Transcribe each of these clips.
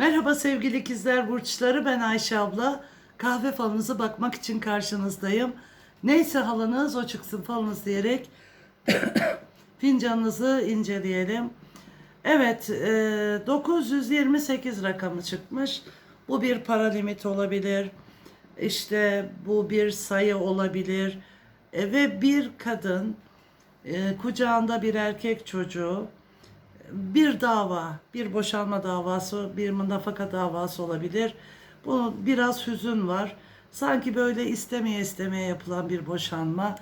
Merhaba sevgili ikizler burçları ben Ayşe abla. Kahve falınıza bakmak için karşınızdayım. Neyse halınız o çıksın falınız diyerek fincanınızı inceleyelim. Evet e, 928 rakamı çıkmış. Bu bir para limiti olabilir. İşte bu bir sayı olabilir. E, ve bir kadın e, kucağında bir erkek çocuğu bir dava, bir boşanma davası, bir nafaka davası olabilir. Bu biraz hüzün var. Sanki böyle istemeye istemeye yapılan bir boşanma.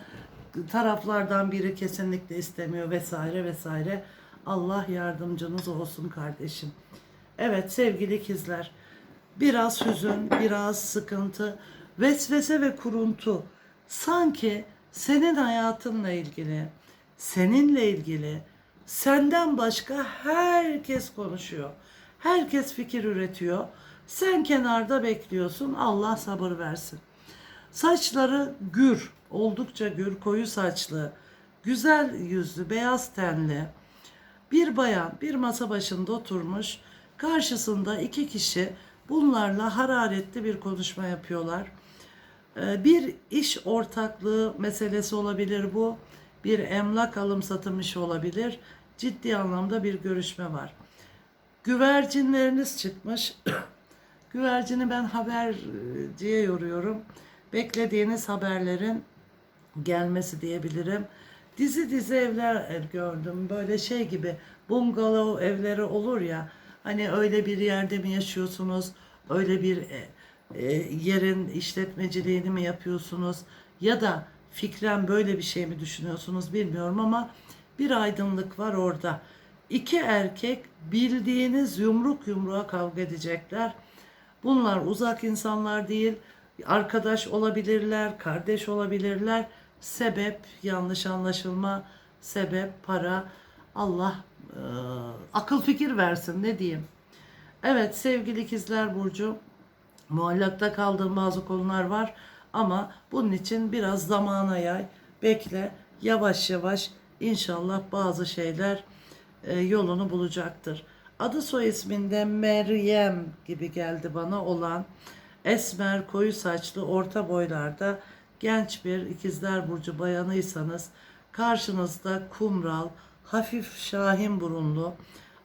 Taraflardan biri kesinlikle istemiyor vesaire vesaire. Allah yardımcınız olsun kardeşim. Evet sevgili ikizler. Biraz hüzün, biraz sıkıntı, vesvese ve kuruntu. Sanki senin hayatınla ilgili, seninle ilgili, senden başka herkes konuşuyor. Herkes fikir üretiyor. Sen kenarda bekliyorsun. Allah sabır versin. Saçları gür, oldukça gür, koyu saçlı, güzel yüzlü, beyaz tenli bir bayan bir masa başında oturmuş. Karşısında iki kişi bunlarla hararetli bir konuşma yapıyorlar. Ee, Bir iş ortaklığı meselesi olabilir bu. Bir emlak alım satım işi olabilir. Ciddi anlamda bir görüşme var. Güvercinleriniz çıkmış. Güvercini ben haberciye yoruyorum. Beklediğiniz haberlerin gelmesi diyebilirim. Dizi dizi evler gördüm. Böyle şey gibi bungalov evleri olur ya. Hani öyle bir yerde mi yaşıyorsunuz? Öyle bir e, e, yerin işletmeciliğini mi yapıyorsunuz? Ya da fikren böyle bir şey mi düşünüyorsunuz bilmiyorum ama bir aydınlık var orada. İki erkek bildiğiniz yumruk yumruğa kavga edecekler. Bunlar uzak insanlar değil, arkadaş olabilirler, kardeş olabilirler. Sebep yanlış anlaşılma, sebep para. Allah e, akıl fikir versin ne diyeyim. Evet sevgili ikizler Burcu, muallakta kaldığım bazı konular var ama bunun için biraz zamana yay, bekle, yavaş yavaş inşallah bazı şeyler e, yolunu bulacaktır. Adı soy isminde Meryem gibi geldi bana olan esmer, koyu saçlı, orta boylarda genç bir ikizler burcu bayanıysanız karşınızda kumral, hafif şahin burunlu,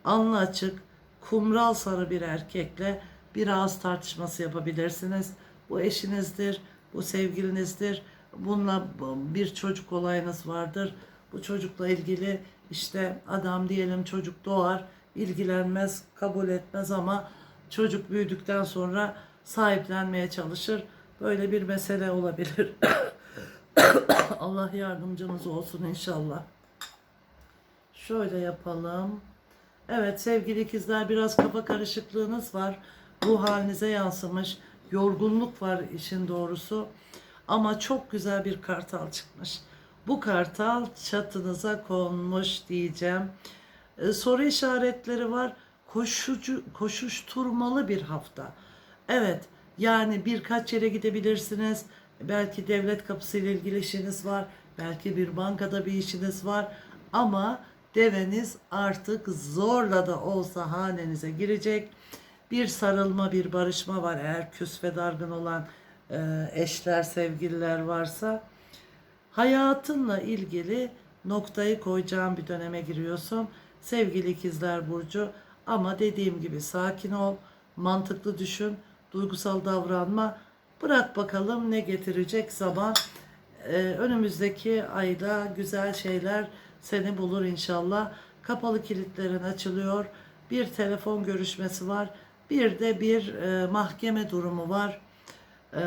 alnı açık, kumral sarı bir erkekle bir ağız tartışması yapabilirsiniz. Bu eşinizdir, bu sevgilinizdir. Bununla bir çocuk olayınız vardır. Bu çocukla ilgili işte adam diyelim çocuk doğar, ilgilenmez, kabul etmez ama çocuk büyüdükten sonra sahiplenmeye çalışır. Böyle bir mesele olabilir. Allah yardımcınız olsun inşallah. Şöyle yapalım. Evet sevgili ikizler biraz kafa karışıklığınız var. Ruh halinize yansımış. Yorgunluk var işin doğrusu. Ama çok güzel bir kartal çıkmış. Bu kartal çatınıza konmuş diyeceğim. Ee, soru işaretleri var. Koşucu, koşuşturmalı bir hafta. Evet yani birkaç yere gidebilirsiniz. Belki devlet kapısı ile ilgili işiniz var. Belki bir bankada bir işiniz var. Ama deveniz artık zorla da olsa hanenize girecek. Bir sarılma, bir barışma var. Eğer küs ve dargın olan e, eşler, sevgililer varsa hayatınla ilgili noktayı koyacağın bir döneme giriyorsun. Sevgili ikizler Burcu ama dediğim gibi sakin ol, mantıklı düşün, duygusal davranma. Bırak bakalım ne getirecek zaman. Ee, önümüzdeki ayda güzel şeyler seni bulur inşallah. Kapalı kilitlerin açılıyor. Bir telefon görüşmesi var. Bir de bir e, mahkeme durumu var. Ee,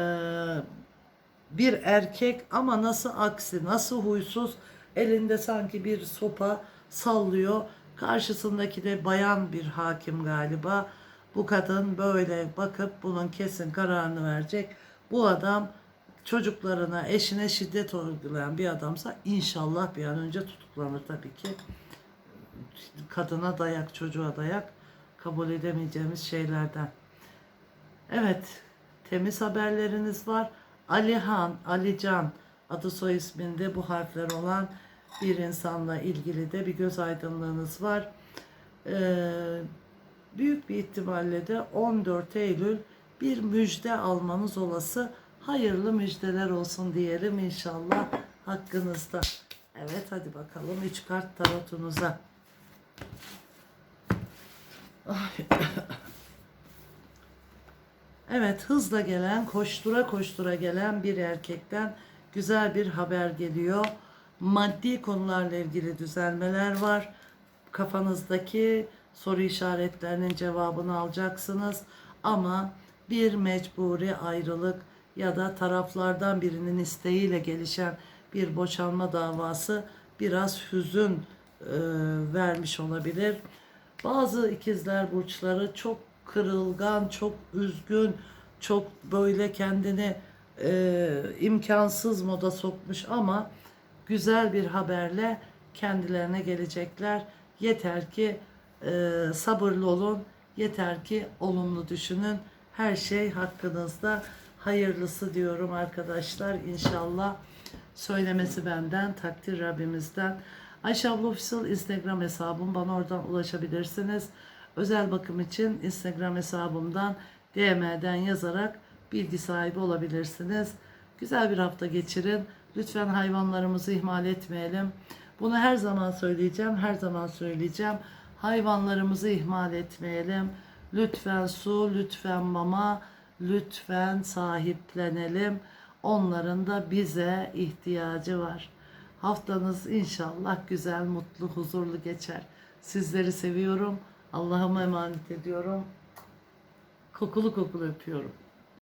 bir erkek ama nasıl aksi, nasıl huysuz, elinde sanki bir sopa sallıyor. Karşısındaki de bayan bir hakim galiba. Bu kadın böyle bakıp bunun kesin kararını verecek. Bu adam çocuklarına, eşine şiddet uygulayan bir adamsa inşallah bir an önce tutuklanır tabii ki. Kadına dayak, çocuğa dayak kabul edemeyeceğimiz şeylerden. Evet, temiz haberleriniz var. Alihan, Alican adı soy isminde bu harfler olan bir insanla ilgili de bir göz aydınlığınız var. Ee, büyük bir ihtimalle de 14 Eylül bir müjde almanız olası. Hayırlı müjdeler olsun diyelim inşallah hakkınızda. Evet hadi bakalım 3 kart tarotunuza. Ay. Evet hızla gelen, koştura koştura gelen bir erkekten güzel bir haber geliyor. Maddi konularla ilgili düzelmeler var. Kafanızdaki soru işaretlerinin cevabını alacaksınız. Ama bir mecburi ayrılık ya da taraflardan birinin isteğiyle gelişen bir boşanma davası biraz hüzün e, vermiş olabilir. Bazı ikizler burçları çok kırılgan, çok üzgün, çok böyle kendini e, imkansız moda sokmuş ama güzel bir haberle kendilerine gelecekler. Yeter ki e, sabırlı olun, yeter ki olumlu düşünün. Her şey hakkınızda. Hayırlısı diyorum arkadaşlar inşallah. Söylemesi benden, takdir Rabbimizden. Ayşe abla Official Instagram hesabım. Bana oradan ulaşabilirsiniz. Özel bakım için Instagram hesabımdan DM'den yazarak bilgi sahibi olabilirsiniz. Güzel bir hafta geçirin. Lütfen hayvanlarımızı ihmal etmeyelim. Bunu her zaman söyleyeceğim, her zaman söyleyeceğim. Hayvanlarımızı ihmal etmeyelim. Lütfen su, lütfen mama, lütfen sahiplenelim. Onların da bize ihtiyacı var. Haftanız inşallah güzel, mutlu, huzurlu geçer. Sizleri seviyorum. Allah'ıma emanet ediyorum. Kokulu kokulu öpüyorum.